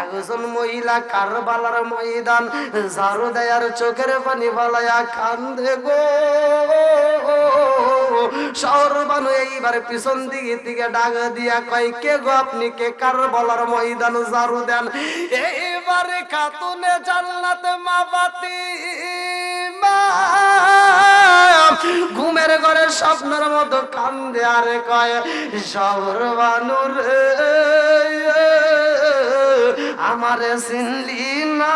একজন মহিলা কারবালার ময়দান, ঝাড়ু দেয়ার চোখের পানি ফালাইয়া কান্দে গো। শহর বানু এইবার পিছন দিকে দিকে ডাক দিয়া কয়, কে গো আপনি? কে কারবালার ময়দান ঝাড়ু দেন? এইবারে খাতুনে জান্নাতে মা বাতি ঘুমের ঘরে স্বপ্নের মতো কান্দে আরে কয়, শহর বানুর আমারে চিনলি না।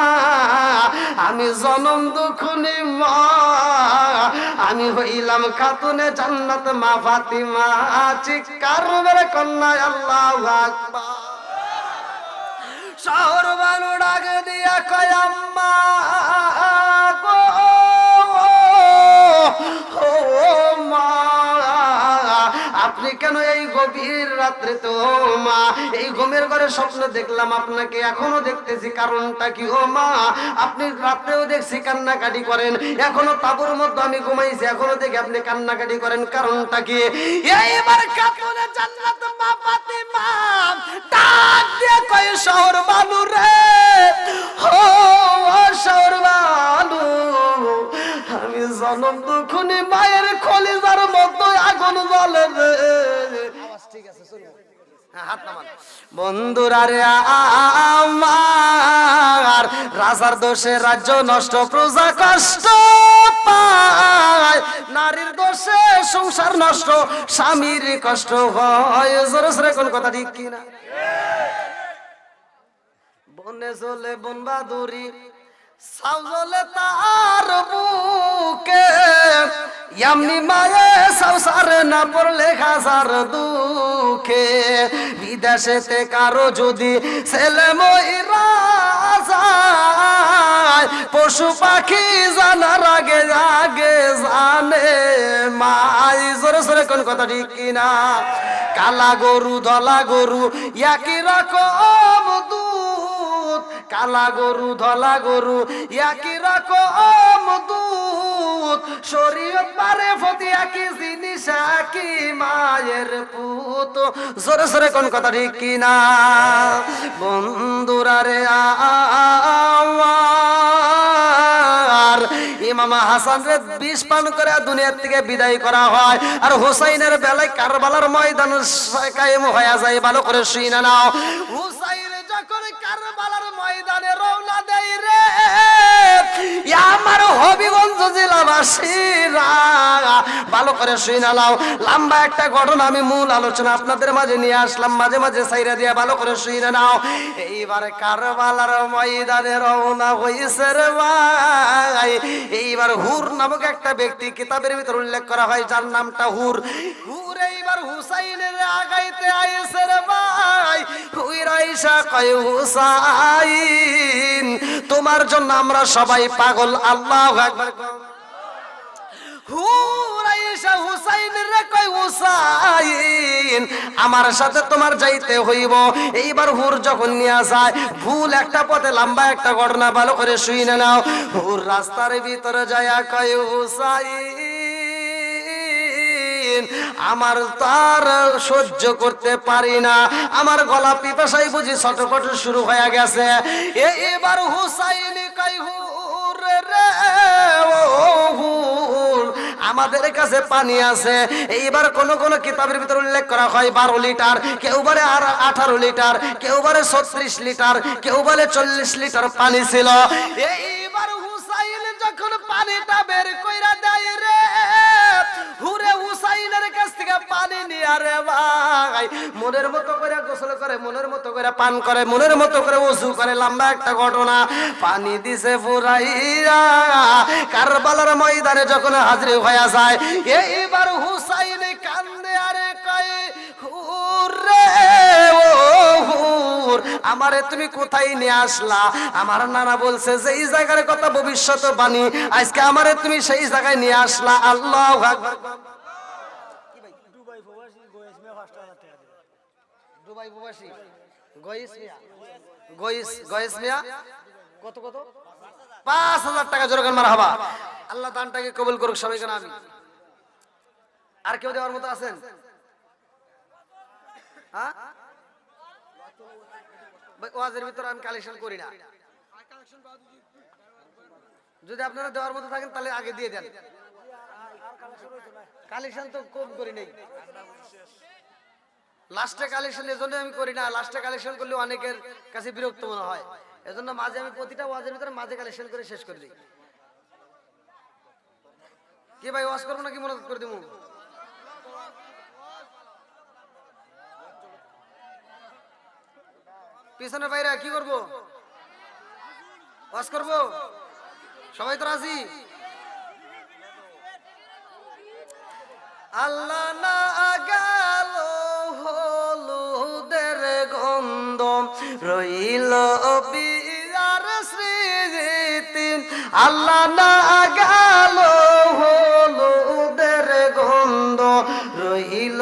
আমি জনম দুখুনি মা। আমি হইলাম খাতুনে জান্নাত মা ফাতিমা। চিকার মেরে কন্যা আল্লাহ শহর বানু ডাক দিয়া কয় গভীর রাত্রে তো মা, এই ঘুমের ঘরে স্বপ্ন দেখলাম, আপনাকে এখনও দেখতেছি, কারণটা কি? ও মা, আপনি রাত্রেও দেখছি কান্নাকাটি করেন, এখনও তাবুর মধ্যে আমি ঘুমাইছি, এখনও দেখি আপনি কান্নাকাটি করেন, কারণটা কি? এইবার কাপড়ে জান্নাত মা ফাতিমা, ডাক দিয়ে কয়, শহর বালু রে ও শহর বালু, আমি জনম দুখুনি মায়ের খলিজার মতো আগুন জ্বলে রে ঠিক আছে হাত নামান বন্ধুরা রে আমার, রাজার দোষে রাজ্য নষ্ট, প্রজা কষ্ট পায়। নারীর দোষে সংসার নষ্ট, স্বামীর কষ্ট হয়। জোরে কোন কথা ঠিক কিনা? বনে চলে বন সাউজলে তার বুকে। এমনি মায়ে সংসারে না পড়লে খাসার দুঃখে। বিদেশেতে কারও যদি ছেলে ময়রা যায়, পশু পাখি জানার আগে আগে জানে। মাই, জোরে জোরে কোন কথা ঠিক কিনা? কালা গরু, ধলা গরু, একই রকম দুধ কালা গরু, ধলা গরু, একই রকম দুধ। শরীয়ত পারে ফতি একই জিনিস, একই মায়ের পুত। জোরে জোরে কোন কথা ঠিক কিনা? বন্ধুরা রে আমার, ইমামা হাসান রে বিষ পান করে দুনিয়ার থেকে বিদায় করা হয়। আর হুসাইনের বেলায় কারবালার ময়দান কায়েম হয়ে যায়, ভালো করে শুই না নাও। হুসাইন ভালো করে শুই না নাও। লম্বা একটা ঘটনা আমি মূল আলোচনা আপনাদের মাঝে নিয়ে আসলাম। মাঝে মাঝে সাইরা দিয়ে ভালো করে শুই না নাও। এইবার কারবালার ময়দানে রওনা হয়েছে রে ভাই। এইবার হুর নামক একটা ব্যক্তি কিতাবের ভিতর উল্লেখ করা হয়, যার নামটা হুর। হুর এইবার হুসাইনের আগাইতে হুসাইন, তোমার জন্য আমরা সবাই পাগল। আল্লাহ আমার সাথে তোমার যাইতে হইব। এইবার হুর যখন নিয়ে যায়, ভুল একটা পথে, লম্বা একটা ঘটনা ভালো করে শুই নাও। হুর রাস্তার ভিতরে যায় কয়, হুসাইন আমার তার সহ্য করতে পারি না। আমার গলা পিপাসাই বুঝি ছটপট শুরু হয়ে গেছে। এবার হুসাইন আমাদের কাছে পানি আছে। এইবার কোন কোন কিতাবের ভিতরে উল্লেখ করা হয়, বারো লিটার, কেউ বলে আঠারো লিটার, কেউ বলে ছত্রিশ লিটার, কেউ বলে চল্লিশ লিটার পানি ছিল। এইবার হুসাইন যখন পানিটা বের পানি নিয়ে রে ভাই। মনের মতো করে গোসল করে, মনের মতো করে পান করে, মনের মতো করে করে, লম্বা একটা ঘটনা পানি দিছে ফুরাইয়া কারবালার ময়দানে যখন হাজির হয়ে যায়, এইবার হুসাইন কান্দে, আরে কয়, হুরে ও আমারে তুমি কোথায় নিয়ে আসলা? আমার নানা বলছে যে এই জায়গার কথা ভবিষ্যৎ বাণী, আজকে আমারে তুমি সেই জায়গায় নিয়ে আসলা। আল্লাহ আকবার দুবাই প্রবাসী গয়েস মিয়া। গয়েস গয়েস মিয়া? কত কত? পাঁচ হাজার টাকা জোরগান মারা হবা। আল্লাহ দানটাকে কবুল করুক সবাই কেন আমি। আর কেউ দেওয়ার মতো আছেন? হ্যাঁ? ওয়াজের ভিতরে আমি কালেকশন করি না। যদি আপনারা দেওয়ার মতো থাকেন, তাহলে আগে দিয়ে দেন। কালেকশন তো কম করি নাই। লাস্টে কালেকশন এজন্য আমি করি না। লাস্টে কালেকশন করলে অনেকের কাছে বিরক্ত মনে হয়। এজন্য মাঝে আমি প্রতিটা ওয়াজের ভিতরে মাঝে কালেকশন করে শেষ করে দিই। কি ভাই, ওয়াজ করব নাকি মনে করে দিব? পিছনে বাইরে কি করব? ওয়াজ করব? সবাই তো রাজি? আল্লাহ না আল্লাহ না গেল হলুদের গন্ধ, রইল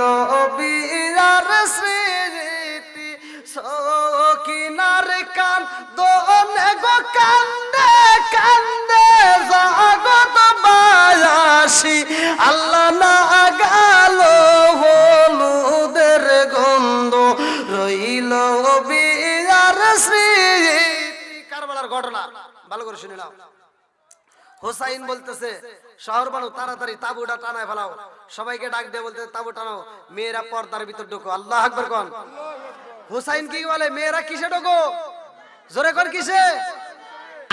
বিয়ার স্মৃতি। সকিনার কান দোনে গো কান্দে কান্দে জগত বায়াসি। আল্লাহ না গেল হলুদের গন্ধ, রইল বিয়ার স্মৃতি। কারবালার ঘটনা, ভালো করে শুনে নাও। হোসাইন বলতেছে, শহর বানো, তাড়াতাড়ি তাবুটা টানায় ফেলাও। সবাইকে ডাক দিয়ে বলতে তাবু টানাও, মেয়েরা পর্দার ভিতর ঢুকো। আল্লাহ আকবর কন। হুসাইন কি বলে, মেয়েরা কিসে ঢোকো? জোরে কর কিসে?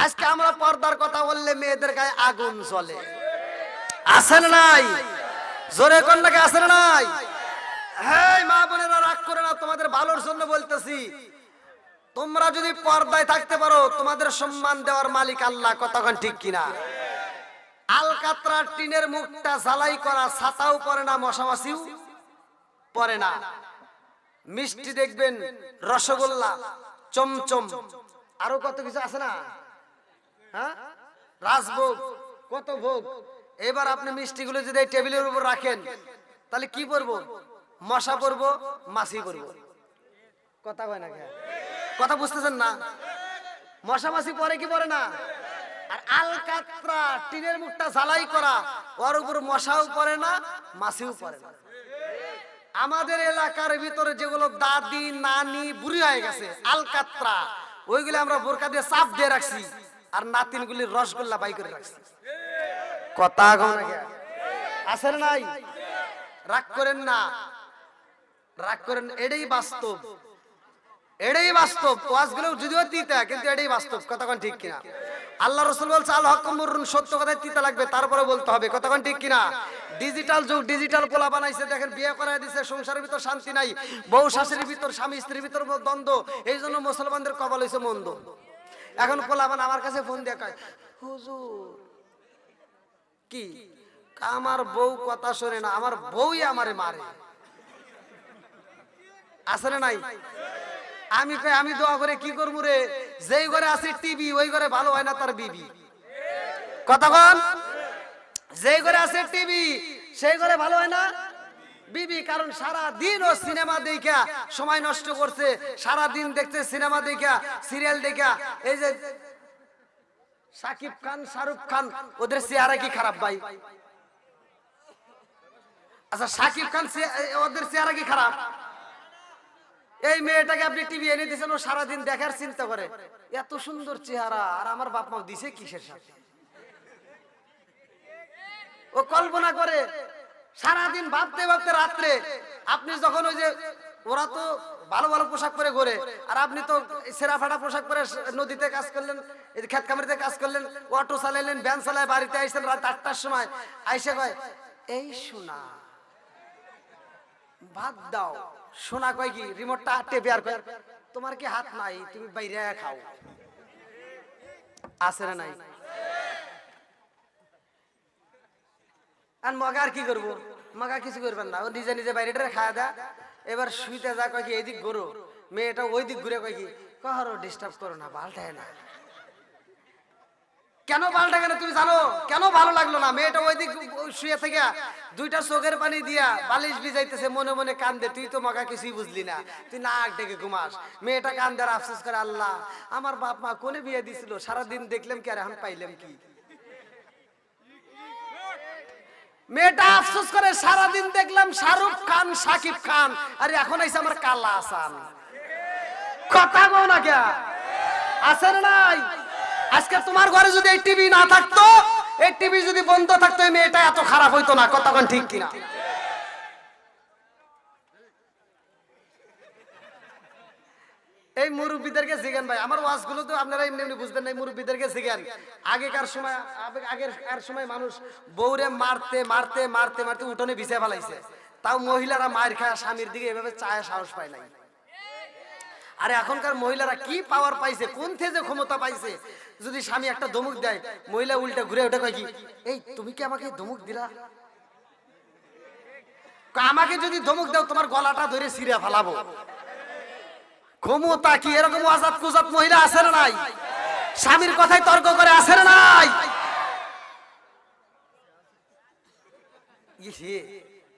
আজকে আমরা পর্দার কথা বললে মেয়েদের গায়ে আগুন জ্বলে। আছে না নাই? জোরে কর নাকি, আছে না নাই? হ্যাঁ মা বোনেরা, রাগ করে না, তোমাদের ভালোর জন্য বলতেছি। তোমরা যদি পর্দায় থাকতে পারো, তোমাদের সম্মান দেওয়ার মালিক আল্লাহ কতক্ষণ ঠিক কিনা? আলকাতরা টিনের মুখটা জ্বালাই করা ছাতাও পরে না, মশামাছিও পরে না। মিষ্টি দেখবেন, রসগোল্লা, চমচম। আরও কত কিছু আছে না? হ্যাঁ? রাজভোগ, কত ভোগ। এবার আপনি মিষ্টিগুলো যদি টেবিলের উপর রাখেন, তাহলে কি পরবো? মশা পরবো, মাছি পরবো। কথা কয় না? কথা বুঝতেছেন না? মশা মাছি পরে কি পরে না? আর আলকাতরা টিনের মুখটা করা, ওর উপর মশাও পড়ে না, মাছিও পড়ে না। আমাদের এলাকার ভিতরে যেগুলো দাদি, নানি, বুড়ি হয়ে গেছে, আলকাতরা আমরা বোরকা দিয়ে চাপ দিয়ে রাখছি আর নাতিন গুলির রসগোল্লা বাই করে রাখছি। কথা আছে নাই? রাগ করেন না। রাগ করেন, এটাই বাস্তব। এটাই বাস্তব। যদিও তিতা, কিন্তু এটাই বাস্তব। কতক্ষণ ঠিক কিনা? আল্লাহ রসুল বলছে, আল হকম মুরুন, সত্য কথায় তিতা লাগবে। তারপরে বলতে হবে কতক্ষণ ঠিক কিনা? ডিজিটাল যুগ ডিজিটাল পোলা বানাইছে, দেখেন বিয়ে করাই দিছে, সংসারের ভিতর শান্তি নাই, বউ শাশুড়ির ভিতর, স্বামী স্ত্রীর ভিতর দ্বন্দ্ব, এই জন্য মুসলমানদের কবল হয়েছে মন্দ। এখন পোলাবান আমার কাছে ফোন দেখায় হুজুর, কি? আমার বউ কথা শোনে না, আমার বউই আমারে মারে। আসলে নাই? আমি কই আমি দোয়া করে কি করব রে? যেই ঘরে আছে টিভি, ওই ঘরে ভালো হয় না তার বিবি। কন? যেই ঘরে আছে টিভি, সেই ঘরে ভালো হয় না বিবি, কারণ সারা দিন ও সিনেমা দেখা সময় নষ্ট করছে। সারা দিন দেখছে সিনেমা দেখা সিরিয়াল দেখা এই যে সাকিব খান, শাহরুখ খান, ওদের চেহারা কি খারাপ ভাই? আচ্ছা সাকিব খান ওদের চেহারা কি খারাপ? এই মেয়েটাকে আপনি টিভি এনে দিয়েছেন, ও সারাদিন দেখার চিন্তা করে। এত সুন্দর চেহারা, আর আমার বাপ মা দিছে কিসের সাথে? ও কল্পনা করে, সারাদিন ভাবতে ভাবতে রাত্রে আপনি যখন ওই যে, ওরা তো ভালো ভালো পোশাক পরে ঘোরে, আর আপনি তো সেরা ফাটা পোশাক পরে নদীতে কাজ করলেন খেত খামারিতে কাজ করলেন, অটো চালাইলেন, ভ্যান চালায় বাড়িতে আইসেন রাত আটটার সময়, আইসে কয়, এই শোনা ভাত দাও। সোনা কয় কি রিমোটটা টেপে আর কয়, তোমার কি হাত নাই, তুমি বাইরে খাও। আছে না নাই? আর মগা আর কি করব? মগা কিছু করবেন না, ও নিজে নিজে বাইরেটা খাওয়া দেয়। এবার শুইতে যা কয় কি এইদিক ঘুরো। মেয়েটা ওই দিক ঘুরে কয় কি, কহরো ডিস্টার্ব করো না পাল্টায় না। কেন পাল্টা কেন তুমি জানো? কেন ভালো লাগল না? মেয়েটা ওই দিক শুয়ে থেকে দুইটা চোখের পানি দিয়া বালিশ ভিজাইতেছে, মনে মনে কান্দে। তুই তো মগা কিছুই বুঝলি না। তুই নাক ডেকে ঘুমাস। মেয়েটা কান্দে আর আফসোস করে, আল্লাহ, আমার বাপ মা কোনে বিয়ে দিছিল? সারাদিন দেখলাম কি, আর এখন পাইলাম কি? মেয়েটা আফসোস করে, সারাদিন দেখলাম শাহরুখ খান, সাকিব খান, আর এখন আইসে আমার কালা আসান। কথা কও না কে আসেন নাই? আজকে তোমার ঘরে যদি এই টিভি না থাকতো, এই টিভি যদি বন্ধ থাকতো, এই মেয়েটা এত খারাপ হইতো না কোন ঠিক কিনা? এই মুরব্বীদেরকে জিজ্ঞান ভাই, আমার ওয়াজগুলো তো আপনারা এমনি এমনি বুঝবেন না, এই মুরব্বীদেরকে জিজ্ঞান। আগেকার সময় আগের কার সময় মানুষ বউরে মারতে মারতে মারতে মারতে উঠোনে বিছে ফেলাইছে। তাও মহিলারা মায়ের খায় স্বামীর দিকে এভাবে চায় সাহস পায় নাই। আরে এখনকার মহিলারা কি পাওয়ার পাইছে, কোন থেকে ক্ষমতা পাইছে? যদি স্বামী একটা ধমক দেয় মহিলা উল্টা ঘুরে ওঠে কয় কি এই তুমি কি আমাকে ধমক দিলা? আমাকে যদি ধমক দাও তোমার গলাটা ধরে সিরে ফেলাবো। ক্ষমতা কি এরকম আজাদ কুজাত মহিলা আছে না নাই? স্বামীর কথায় তর্ক করে আছে না নাই?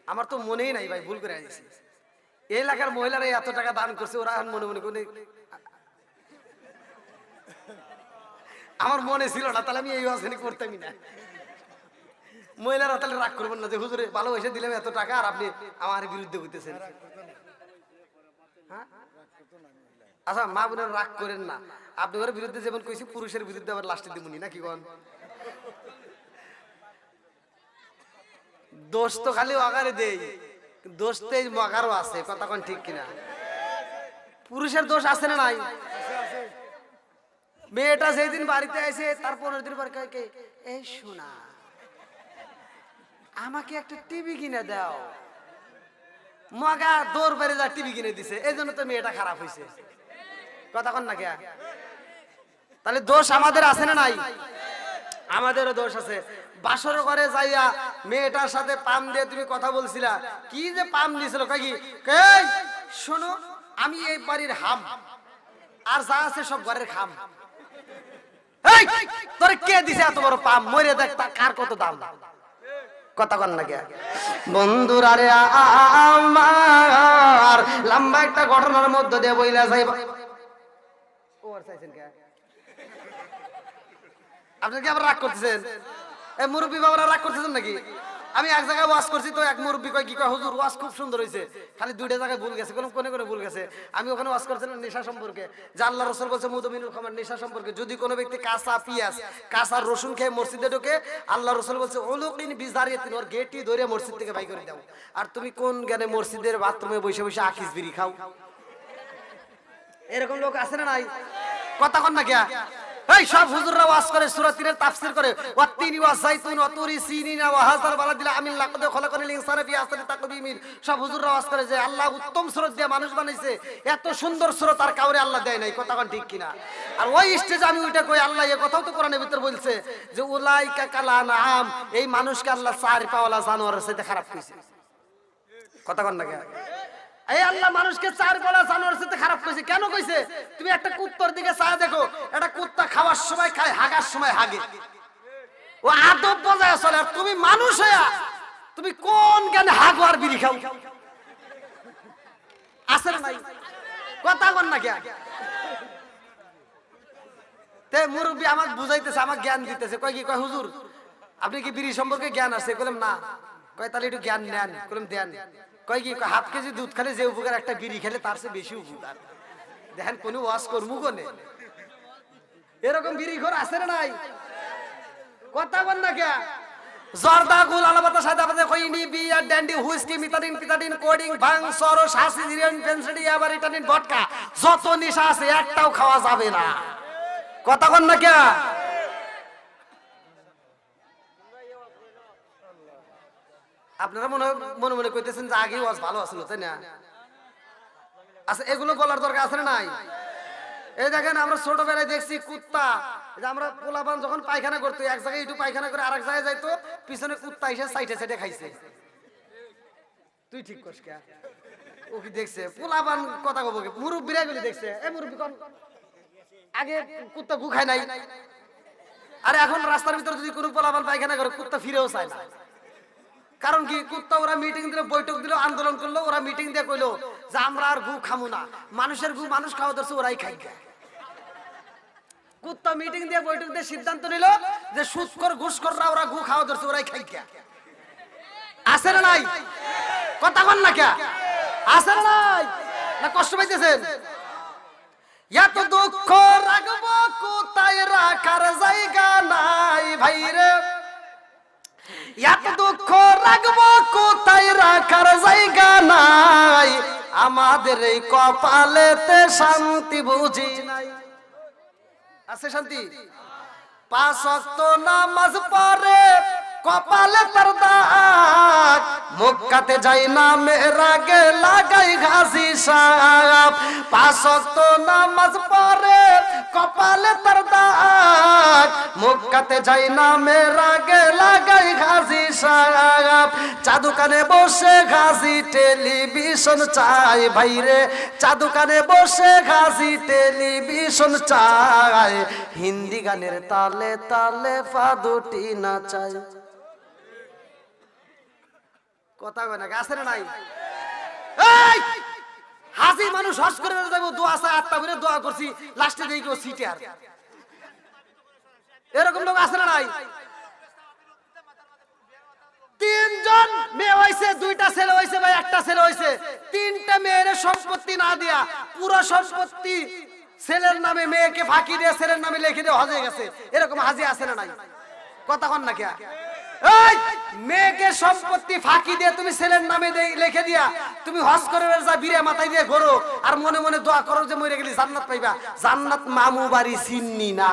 আমার তো মনেই নাই ভাই ভুল করে এই এলাকার মহিলারা এত টাকা দান করছে ওরা মনে মনে করে আমার মনে ছিল না, তাহলে আমি এই আসেনি করতামই না। মহিলারা তাহলে রাগ করবেন না যে, হুজুরে ভালোবেসে দিলাম এত টাকা আর আপনি আমার বিরুদ্ধে হইতেছেন। হ্যাঁ? আচ্ছা মা বোনের রাগ করেন না। আপনি ওর বিরুদ্ধে যেমন কইছি, পুরুষের বিরুদ্ধে আবার লাস্টে দিবনি নাকি কন? দোষ তো খালি অগারে দেই, দোষ তো মগারও আছে, কথা কোন ঠিক কিনা? পুরুষের দোষ আছে না নাই? মেয়েটা যেদিন বাড়িতে আসে তার পনেরো দিন পর এই শোনা আমাকে একটা টিভি কিনে দাও। মগা দৌড় বেড়ে যা টিভি কিনে দিছে, এই জন্য তো মেয়েটা খারাপ হয়েছে কথা কন না কে? তাহলে দোষ আমাদের আছে না নাই? আমাদেরও দোষ আছে। বাসর ঘরে যাইয়া মেয়েটার সাথে পাম দিয়ে তুমি কথা বলছিলা। কি যে পাম দিয়েছিল কয় কি? এই, শোনো, আমি এই বাড়ির হাম, আর যা আছে সব ঘরের খাম। তোরে কে দিছে এত বড় মরে দেখ কার কত দাম? কথা কন না বন্ধুরা রে আমার লম্বা একটা ঘটনার মধ্যে দিয়ে বইলা সাহেব আপনি কি আবার রাগ করতেছেন? এই মুরব্বী বাবারা রাগ করতেছেন নাকি? আমি এক জায়গায় ওয়াশ করছি, তো এক মুরব্বী কয়, কি কয়, হুজুর ওয়াশ খুব সুন্দর হয়েছে খালি দুইটা জায়গায় ভুল গেছে, কোন কোনে কোনে ভুল গেছে। আমি ওখানে ওয়াশ করছিলাম নেশা সম্পর্কে। আল্লাহ রসুল বলছে, মুদমিনুল খামার নেশা সম্পর্কে। যদি কোনো ব্যক্তি কাঁচা পিয়াজ, কাঁচা রসুন খেয়ে মসজিদে ঢোকে, আল্লাহ রসুল বলছে ওলুকিন বিজারিয়াতিন, ওর গেটই ধরে মসজিদ থেকে বাই করে দাও। আর তুমি কোন জ্ঞানে মসজিদের বাথরুমে বসে বসে আকিস বিড়ি খাও? এরকম লোক আছে না নাই? কথা কন না কে? এই সব হুজুররা ওয়াজ করে, সূরা তিনের তাফসীর করে। ওয়াত্তিনি ওয়া যাইতুন ওয়া তুরি সিনিনা ওয়া হাযার বালাদিল আমিন লাকাদ খলাকানিল ইনসানা ফি আহসানি তাকবীমিন সব হুজুররা ওয়াজ করে যে আল্লাহ উত্তম সুরত দিয়ে মানুষ বানাইছে। এত সুন্দর সুরত তার কাউরে আল্লাহ দেয় নাই, কথা কোন ঠিক কিনা? আর ওই স্টেজে আমি ওইটা কই, আল্লাহ এই কথাও তো কোরআনের ভিতর বলছে যে উলাইকা কালা নাম এই মানুষকে আল্লাহ চার পাওয়ালা জানোয়ারের সাথে খারাপ কইছে। কথা কন না কে? এই আল্লাহ মানুষকে চার গলা সাথে খারাপ কেন কইছে? তুমি একটা দিকে দেখো, একটা কুত্তা খাওয়ার সময় খায়, হাগার সময় হাগে। ও আদব বজায় চলে, আর তুমি মানুষ হইয়া তুমি কোন জ্ঞানে হাগো আর বিড়ি খাও? আছে না নাই? কথা কন না কে তে মুরব্বী আমাকে বুঝাইতেছে, আমাকে জ্ঞান দিতেছে। কয় কি, কয় হুজুর, আপনি কি বিড়ি সম্পর্কে জ্ঞান আছে? বললাম না। কয় তাহলে একটু জ্ঞান নেন, কইলাম দেন। কয় কি হাফ কেজি দুধ খেলে যে উপকার, একটা বিড়ি খেলে তার চেয়ে বেশি উপকার। দেখেন, কোনো ওয়াশ করব কোনে? এরকম বিড়ি ঘর আছে না নাই? কথা বল না কে? জর্দা গুল আলাবাতা সাদা পাতা কইনি বিয়ার ড্যান্ডি, হুইস্কি মিতাডিন পিতাডিন কোডিং, ভাং, সরো শাসি জিরিয়ান, পেনসিডি, আবার ইটানিন ভটকা। যত নেশা আছে, একটাও খাওয়া যাবে না। কথা কন না কে? আপনারা মনে মনে মনে কইতেছেন যে আগে ওয়াজ ভালো আসলো তাই না? আচ্ছা এগুলো বলার দরকার আছে না নাই? এই দেখেন, আমরা ছোটবেলায় দেখছি কুত্তা। যে আমরা পোলাপান যখন পায়খানা করতো, এক জায়গায় একটু পায়খানা করে আরেক জায়গায় যাইতো, পিছনে কুত্তা এসে সাইডে সাইডে খাইছে। তুই ঠিক করস কে? ও কি দেখছে? পোলাপান কথা কব মুরব্বীরা গুলি দেখছে। এ মুরব্বী কোন। আগে কুত্তা গু খায় নাই। আরে এখন রাস্তার ভিতরে যদি কোনো পোলাপান পায়খানা করে, কুত্তা ফিরেও চায় না। কারণ কি? কুত্তা ওরা মিটিং দিল, বৈঠক দিল, আন্দোলন করল, ওরা মিটিং দিয়ে কইলো যে আমরা আর গু খামু না। মানুষের গু মানুষ খাওয়া ধরছে, ওরাই খাই কুত্তা মিটিং দিয়ে বৈঠক দিয়ে সিদ্ধান্ত নিল যে সুৎকর ঘুষখররা ওরা গু খাওয়া ধরছে, ওরাই খাই আছে না নাই? কথা কন না কে? আছে না নাই? না কষ্ট পাইতেছেন? এত দুঃখ রাখব, কোথায় রাখার জায়গা নাই ভাইরে। এত দুঃখ রাখব কোথায় রাখার জায়গা নাই? আমাদের এই কপালেতে শান্তি বুঝি নাই। আছে শান্তি? নামাজ পড়ে কপালে তার দাগ। যাই না মেরাগে লাগাই ঘাসি সাপ। পাঁচ নামাজ পড়ে কপালে তার দাগ। মুখাতে যাই না মেরাগে লাগাই ঘাসি সাপ। চাদুকানে বসে ঘাসি টেলিভিশন চাই। ভাইরে, চাদুকানে বসে ঘাসি টেলিভিশন চাই। হিন্দি গানের তালে তালে ফাদুটি নাচায় কথা কয় না না নাই! হাসি মানুষ হস করে যাব, দোয়া চাই আত্মা করে দোয়া করছি, লাস্টে দেখি কেউ সিটে আর। এরকম লোক আছে না নাই? তিনজন মেয়ে হয়েছে, দুইটা ছেলে হয়েছে ভাই একটা ছেলে হয়েছে। তিনটা মেয়ের সম্পত্তি না দিয়া, পুরো সম্পত্তি ছেলের নামে মেয়েকে ফাঁকি দিয়ে, ছেলের নামে লিখে দিয়ে হজে গেছে। এরকম হাজি আছে না নাই? কথা কন না কে? মেয়েকে সম্পত্তি ফাঁকি দিয়ে তুমি ছেলের নামে লিখে দিয়া তুমি করে যা মাথায় দিয়ে ঘোরো। আর মনে মনে দোয়া করো যে মরে গেলি, জান্নাত পাইবা। জান্নাত মামু বাড়ি চিন্নি না।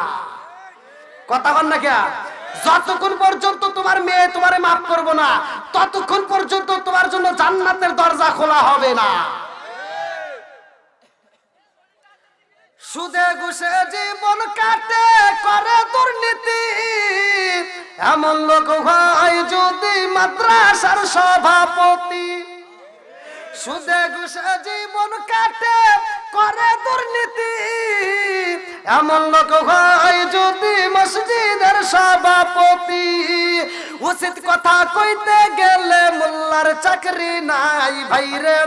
কথা না যতক্ষণ পর্যন্ত তোমার মেয়ে তোমারে মাফ করব না, ততক্ষণ পর্যন্ত তোমার জন্য জান্নাতের দরজা খোলা হবে না। সুদে ঘুষে জীবন কাটে, করে দুর্নীতি। এমন লোক হয় যদি মাদ্রাসার সভাপতি। সুদে ঘুষে জীবন কাটে, করে দুর্নীতি। এমন লোক হয় যদি মসজিদের সভাপতি। উচিত কথা কইতে গেলে মোল্লার চাকরি নাই ভাইরে।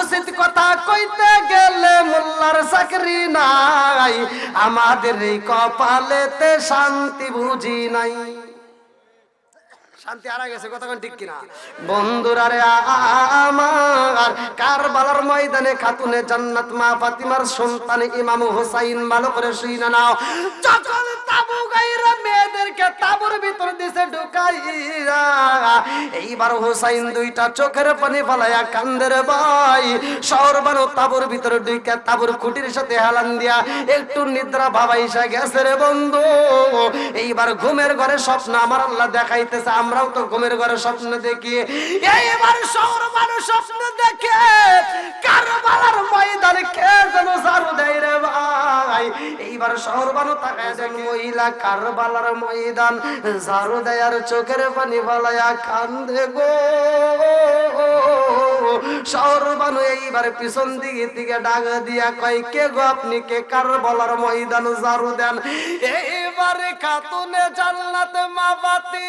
উচিত কথা কইতে গেলে মোল্লার চাকরি নাই। আমাদের কপালেতে শান্তি বুঝি নাই। শান্তি হারা গেছে কতক্ষণ ঠিক কিনা? আমার কারবালার ময়দানে খাতুনে জান্নাত মা ফাতিমার সন্তান ইমাম ভালো করে নাও। তাবু গাইরা মেয়েদেরকে তাবুর ভিতর দিছে ঢুকাইরা এইবার হোসাইন দুইটা চোখের পানি ফালাইয়া কান্দের ভাই। শহর বানো তাবুর ভিতরে ঢুকে তাবুর খুঁটির সাথে হেলান দিয়া একটু নিদ্রা ভাবাইসা গেছে রে বন্ধু। এইবার ঘুমের ঘরে স্বপ্ন আমার আল্লাহ দেখাইতেছে আমরাও তো ঘুমের ঘরে স্বপ্ন দেখি। এইবার শহর মানুষ স্বপ্ন দেখে, কারবালার ময়দান কে যেন ঝাড়ু দেয় রে ভাই? এইবার শহর মানুষ তাকায় দেখ মহিলা, কারবালার ময়দান, ঝাড়ু দেয় আর চোখের পানি ফলাইয়া কান্দে গো। শহর বানু এইবার পিছন দিকে দিকে ডাক দিয়া কয়, কে গো আপনি? কে কার বলার ময়দান ঝাড়ু দেন? এইবারে খাতুনে জান্নাত মা বাতি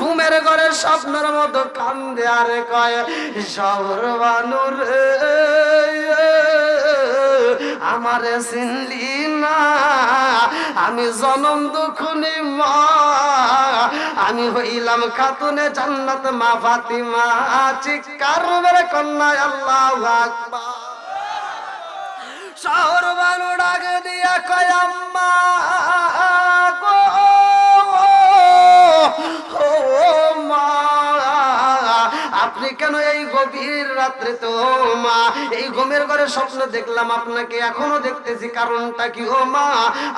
ঘুমের ঘরে স্বপ্নের মতো কান্দে আরে কয়, শহর বানুর আমারে চিনলি না। আমি জনম দুখুনি মা। আমি হইলাম খাতুনে জান্নাত মা ফাতিমা। চিৎকার মেরে কন্যা আল্লাহ শহর বানু ডাক দিয়া কয়, আম্মা আপনি কেন এই গভীর রাত্রে তো, মা? এই ঘুমের ঘরে স্বপ্ন দেখলাম আপনাকে, এখনও দেখতেছি, কারণটা কি, ও মা?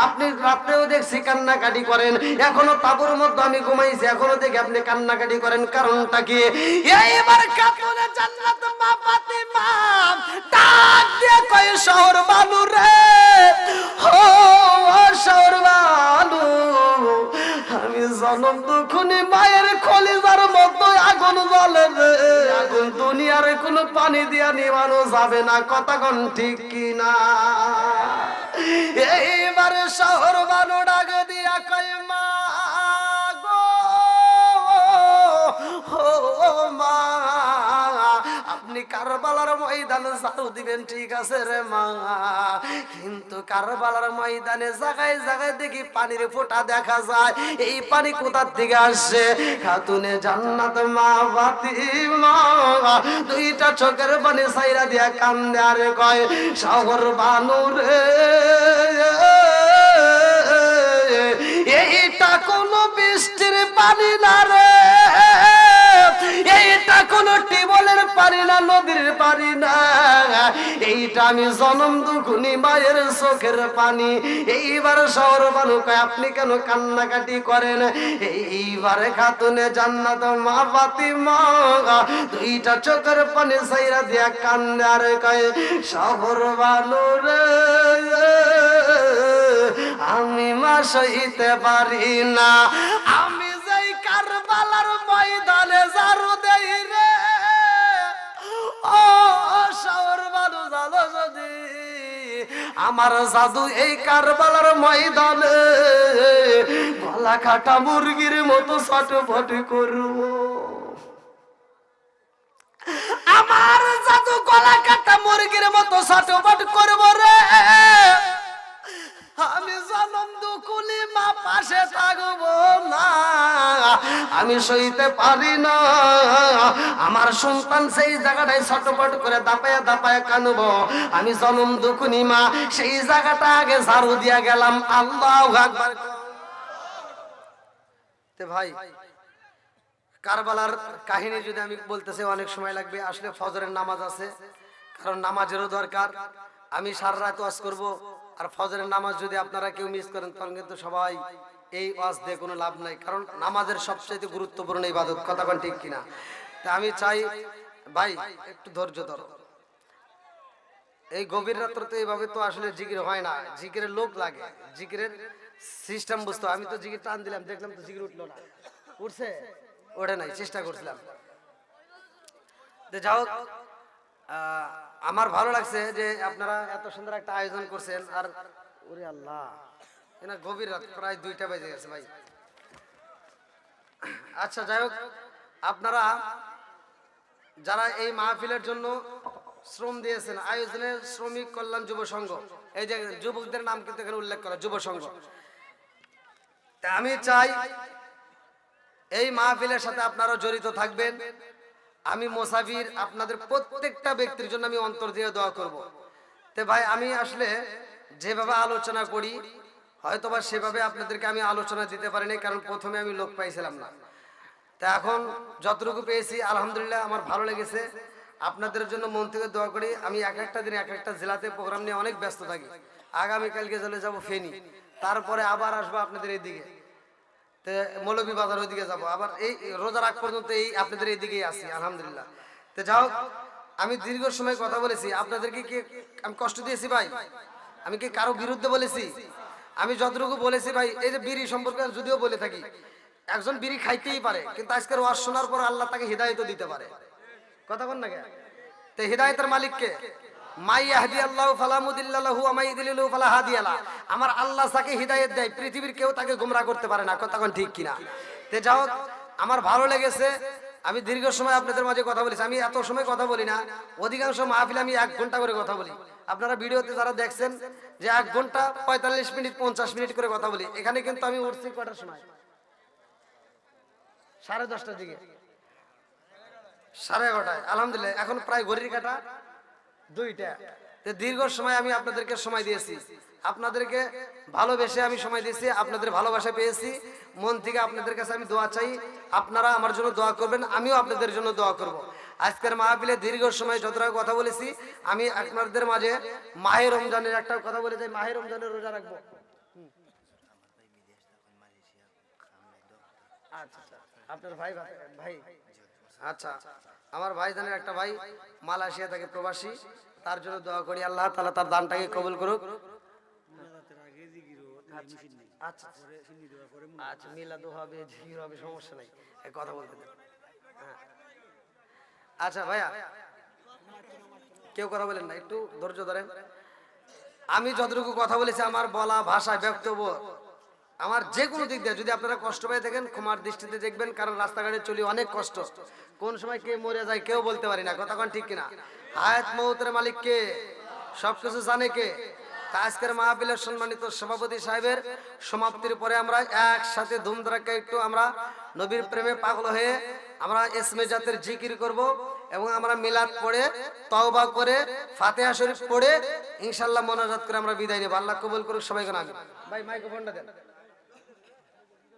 আপনি রাত্রেও দেখছি কান্নাকাটি করেন, এখনও তাবুর মধ্যে আমি ঘুমাইছি, এখনও দেখি আপনি কান্নাকাটি করেন, কারণটা কি? এইবার কাপড়ে জান্নাত মা ফাতিমা, ডাক দিয়ে কয়, শহর বানু রে ও শহর বানু, আমি জনম দুখুনি মায়ের খলিজার মতো রে। আগুন দুনিয়ার কোনো পানি দিয়া নিবানো যাবে না কতক্ষণ ঠিক কিনা? এইবারে শহর বানো ডাক দিয়া কয়, মা কারবালার দিবেন, ঠিক আছে রে মা। কিন্তু কারবালার ময়দানে জায়গায় জায়গায় দেখি পানির দেখা যায়। এই পানি কোথার খাতুনে জান্নাত মা দুইটা চোখের পানি সাইরা দিয়া কান্দে আর কয় শহর বানুরে এইটা কোনো বৃষ্টির পানি না রে। এইটা কোনো টিবলের পানি না, নদীর পানি না। এইটা আমি জনম দুগুনি মায়ের চোখের পানি। এইবার শহর বানু কয় আপনি কেন কান্নাকাটি করেন? এইবারে খাতুনে জান্নাত মা ফাতিমা, দুইটা চোখের পানি সাইরা দিয়া কান্দে আর কয় শহর বানু রে, আমি মা সইতে পারি না। আমি কারবালার ময়দানে জারু দেই রে। ও শহর মানুষ জানো যদি আমার জাদু এই কারবালার ময়দানে গলা কাটা মুরগির মতো ছটফট করব। আমার জাদু গলা কাটা মুরগির মতো ছটফট করব রে। আমি জনম দুকুলি মা পাশে থাকব না। আমি সইতে পারি না। আমার সন্তান সেই জায়গাটায় ছটপট করে দাপায় দাপায়া কানবো। আমি জনম দুকুনি মা, সেই জায়গাটা আগে ঝাড়ু দিয়া গেলাম। আল্লাহ আকবার। ভাই, কারবালার কাহিনী যদি আমি বলতেছি, অনেক সময় লাগবে। আসলে ফজরের নামাজ আছে, কারণ নামাজেরও দরকার। আমি সারা রাত ওয়াজ করব। আর ফজরের নামাজ যদি আপনারা কেউ মিস করেন, তখন কিন্তু সবাই এই ওয়াজ দিয়ে কোনো লাভ নাই। কারণ নামাজের সবচেয়ে গুরুত্বপূর্ণ ইবাদত, কথা কোন ঠিক কিনা? তা আমি চাই, ভাই, একটু ধৈর্য ধরো। এই গভীর রাত্র তো এইভাবে তো আসলে জিকির হয় না। জিকিরের লোক লাগে, জিকিরের সিস্টেম বুঝতে। আমি তো জিকির টান দিলাম, দেখলাম তো জিকির উঠল না। উঠছে? ওঠে নাই, চেষ্টা করছিলাম। যাই হোক আমার ভালো লাগছে যে আপনারা এত সুন্দর একটা আয়োজন করছেন, আর ওরে আল্লাহ, এনা গভীর রাত, প্রায় দুইটা বেজে গেছে ভাই। আচ্ছা যাই হোক, আপনারা যারা এই মাহফিলের জন্য শ্রম দিয়েছেন, আয়োজনের শ্রমিক কল্যাণ যুব সংঘ, এই যে যুবকদের নাম কিন্তু এখানে উল্লেখ করা, যুব সংঘ। আমি চাই এই মাহফিলের সাথে আপনারা জড়িত থাকবেন। আমি মোসাফির আপনাদের প্রত্যেকটা ব্যক্তির জন্য আমি অন্তর দিয়ে দোয়া করব। তে ভাই, আমি আসলে যেভাবে আলোচনা করি হয়তো বা সেভাবে আপনাদেরকে আমি আলোচনা দিতে পারিনি, কারণ প্রথমে আমি লোক পাইছিলাম না। তা এখন যতটুকু পেয়েছি, আলহামদুলিল্লাহ আমার ভালো লেগেছে। আপনাদের জন্য মন থেকে দোয়া করি, আমি এক একটা দিন এক একটা জেলাতে প্রোগ্রাম নিয়ে অনেক ব্যস্ত থাকি। আগামীকালকে চলে যাব ফেনি। তারপরে আবার আসব আপনাদের এইদিকে মৌলভী বাজার ওইদিকে যাব। আবার এই রোজার আগ পর্যন্ত এই আপনাদের এইদিকেই আসি আলহামদুলিল্লাহ। তো যাও, আমি দীর্ঘ সময় কথা বলেছি। আপনাদেরকে কি আমি কষ্ট দিয়েছি ভাই? আমি কি কারও বিরুদ্ধে বলেছি? আমি যতটুকু বলেছি ভাই, এই যে বিড়ি সম্পর্কে যদিও বলে থাকি, একজন বিড়ি খাইতেই পারে, কিন্তু আজকের ওয়াজ শোনার পর আল্লাহ তাকে হৃদায়ত দিতে পারে। কথা বল না কে তো হৃদায়তের মালিককে আমার আল্লাহ তাকে হিদায়াত দেয়, পৃথিবীর কেউ তাকে গোমরা করতে পারে না কোন ঠিক কিনা? যাও আমার ভালো লেগেছে, আমি দীর্ঘ সময় আপনাদের মাঝে কথা বলেছি, আমি এত সময় কথা বলি না, অধিকাংশ মাহফিলে আমি এক ঘণ্টা করে কথা বলি। আপনারা ভিডিওতে যারা দেখছেন যে এক ঘণ্টা পঁয়তাল্লিশ মিনিট, পঞ্চাশ মিনিট করে কথা বলি, এখানে কিন্তু আমি উঠছি কটার সময়? সাড়ে দশটার দিকে। সাড়ে এগারোটায়, আলহামদুলিল্লাহ, এখন প্রায় ঘড়ির কাটা। দুইটা। দীর্ঘ সময় আমি আপনাদেরকে সময় দিয়েছি। আপনাদেরকে ভালোবেসে আমি সময় দিয়েছি আপনাদের ভালোবাসা পেয়েছি। মন থেকে আপনাদের কাছে আমি দোয়া চাই আপনারা আমার জন্য দোয়া করবেন আমিও আপনাদের জন্য দোয়া করব। আজকের মাহফিলে দীর্ঘ সময় যতটা কথা বলেছি আমি আপনাদের মাঝে মাহে রমজানের একটা কথা বলে যাই মাহে রমজানের রোজা রাখব। আচ্ছা আচ্ছা। আপনার ভাই- ভাই। আচ্ছা। আমার ভাইজানের একটা ভাই মালয়েশিয়া থেকে প্রবাসী। তার জন্য দোয়া করি আল্লাহ তাআলা তার দানটাকে কবুল করুক। আচ্ছা আচ্ছা। মিলাদও হবে সমস্যা নাই। কথা বলতে হ্যাঁ। আচ্ছা ভাইয়া। কেউ কথা বলেন না, একটু আমি যতটুকু কথা বলেছি, আমার বলা ভাষা বক্তব্য আমার যে কোনো দিক দিয়ে যদি আপনারা কষ্ট পেয়ে দেখেন ক্ষমার দৃষ্টিতে দেখবেন, কারণ রাস্তাঘাটে চলি অনেক কষ্ট। কোন সময় কে মরে যায় কেউ বলতে পারি না, কথা ঠিক কিনা? হায়াত মৌতের মালিক কে? সবকিছু জানে কে? তা আজকের মাহফিলের সম্মানিত সভাপতি সাহেবের সমাপ্তির পরে আমরা একসাথে ধুমধারাক্কা একটু আমরা নবীর প্রেমে পাগল হয়ে আমরা এসমে জাতের জিকির করব এবং আমরা মিলাদ পড়ে, তওবা করে, ফাতেহা শরীফ পড়ে ইনশাল্লাহ মোনাজাত করে আমরা বিদায় নেব। আল্লাহ কবুল করুক সবাই কেন ভাই, মাইক্রোফোনটা দেন।